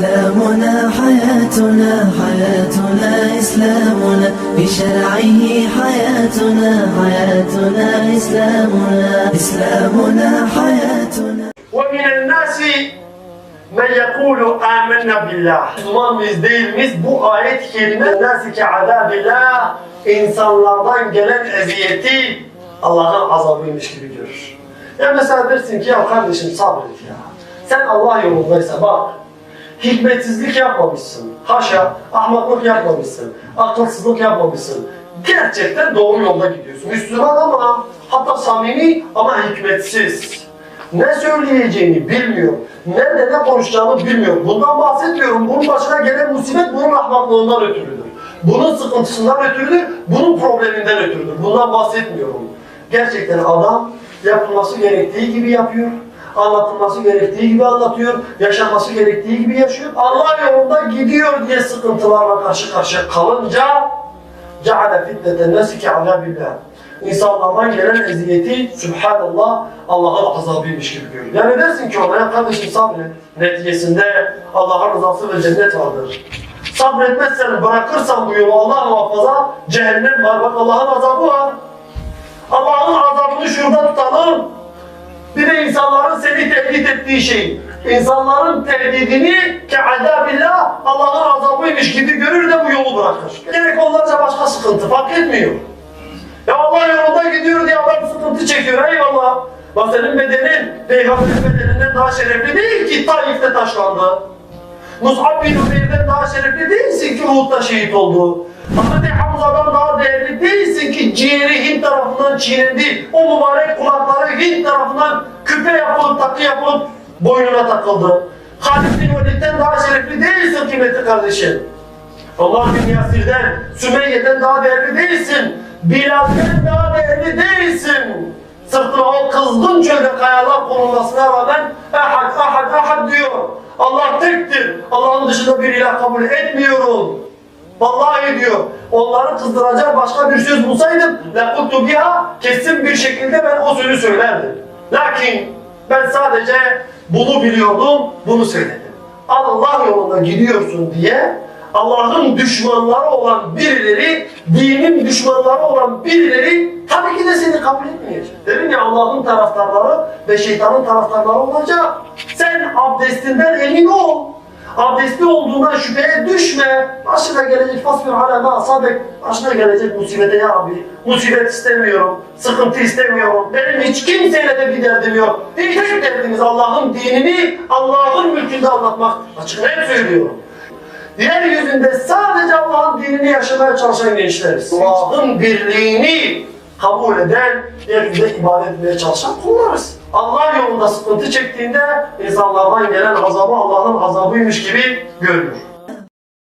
إسلامنا حياتنا حياتنا إسلامنا بشرعه حياتنا حياتنا إسلامنا إسلامنا حياتنا ومن الناس men yekulu amenna billah. Müslüman mıyız değil miyiz? Bu ayet-i kerime nasike azabillah insanlardan gelen eziyeti Allah'ın azabıymış gibi görür. Ya mesela dersin ki ya kardeşim sabret ya. Sen Allah yolundaysa bak hikmetsizlik yapmamışsın. Haşa ahmaklık yapmamışsın. Akılsızlık yapmamışsın. Gerçekten doğru yolda gidiyorsun. Müslüman ama hatta samimi ama hikmetsiz. Ne söyleyeceğini bilmiyor. Nerede ne konuşacağını bilmiyor. Bundan bahsetmiyorum. Bunun başına gelen musibet bunun ahmaklığından ötürüdür. Bunun sıkıntısından ötürüdür. Bunun probleminden ötürüdür. Bundan bahsetmiyorum. Gerçekten adam yapılması gerektiği gibi yapıyor. Anlatılması gerektiği gibi anlatıyor. Yaşanması gerektiği gibi yaşıyor. Allah yolunda gidiyor diye sıkıntılarla karşı karşıya kalınca ceale fitneten nesi ki azabillah. İnsanlardan gelen eziyeti Subhanallah Allah'ın azabıymış gibi görüyor. Yani dersin ki ona kardeşim sabret. Neticesinde Allah'ın rızası ve cennet vardır. Sabretmezsen bırakırsan bu yolu Allah muhafaza cehennem var. Bak Allah'ın azabı var. Allah'ın azabını şurada tutalım. Bir de insanların seni tehdit ettiği şey. İnsanların tehdidini ki azabillah Allah'ın azabıymış gibi görür de bu yolu bırakır. Gerek onlarca başka sıkıntı fark etmiyor. Ya Allah yolunda gidiyor diye adam sıkıntı çekiyor eyvallah. Bak senin bedenin peygamberin bedeninden daha şerefli değil ki Taif'te taşlandı. Mus'ab bin Umeyr'den daha şerefli değilsin ki Uhud'da şehit oldu. Hz. Hamza'dan daha değerli değilsin ki ciğeri Hint tarafından çiğnendi. O mübarek kulakları Hint tarafından küpe yapılıp takı yapılıp boynuna takıldı. Halid bin Velid'den daha şerefli değilsin kıymetli kardeşim. Allah bin Yasir'den, Sümeyye'den daha değerli değilsin. Bilal'den daha değerli değilsin. Sırtına o kızgın çölde kayalar konulmasına rağmen ahad, ahad, ahad diyor. Allah tektir. Allah'ın dışında bir ilah kabul etmiyorum. Vallahi diyor, onları kızdıracak başka bir söz bulsaydım lekultu biha kesin bir şekilde ben o sözü söylerdim. Lakin ben sadece bunu biliyordum, bunu söyledim. Allah yolunda gidiyorsun diye Allah'ın düşmanları olan birileri, dinin düşmanları olan birileri tabii ki de seni kabul etmeyecek. Dedim ya Allah'ın taraftarları ve şeytanın taraftarları olacak. Sen abdestinden emin ol. Abdestli olduğundan şüpheye düşme. Başına gelecek fasbir ala ma asabek. Başına gelecek musibete ya Rabbi. Musibet istemiyorum. Sıkıntı istemiyorum. Benim hiç kimseyle de bir derdim yok. Hiç derdimiz Allah'ın dinini, Allah'ın mülkünde anlatmak. Açık net söylüyorum. Yeryüzünde sadece Allah'ın dinini yaşamaya çalışan gençleriz. Allah'ın birliğini kabul eden, yeryüzünde ibadet etmeye çalışan kullarız. Allah yolunda sıkıntı çektiğinde insanlardan gelen azabı Allah'ın azabıymış gibi görünür.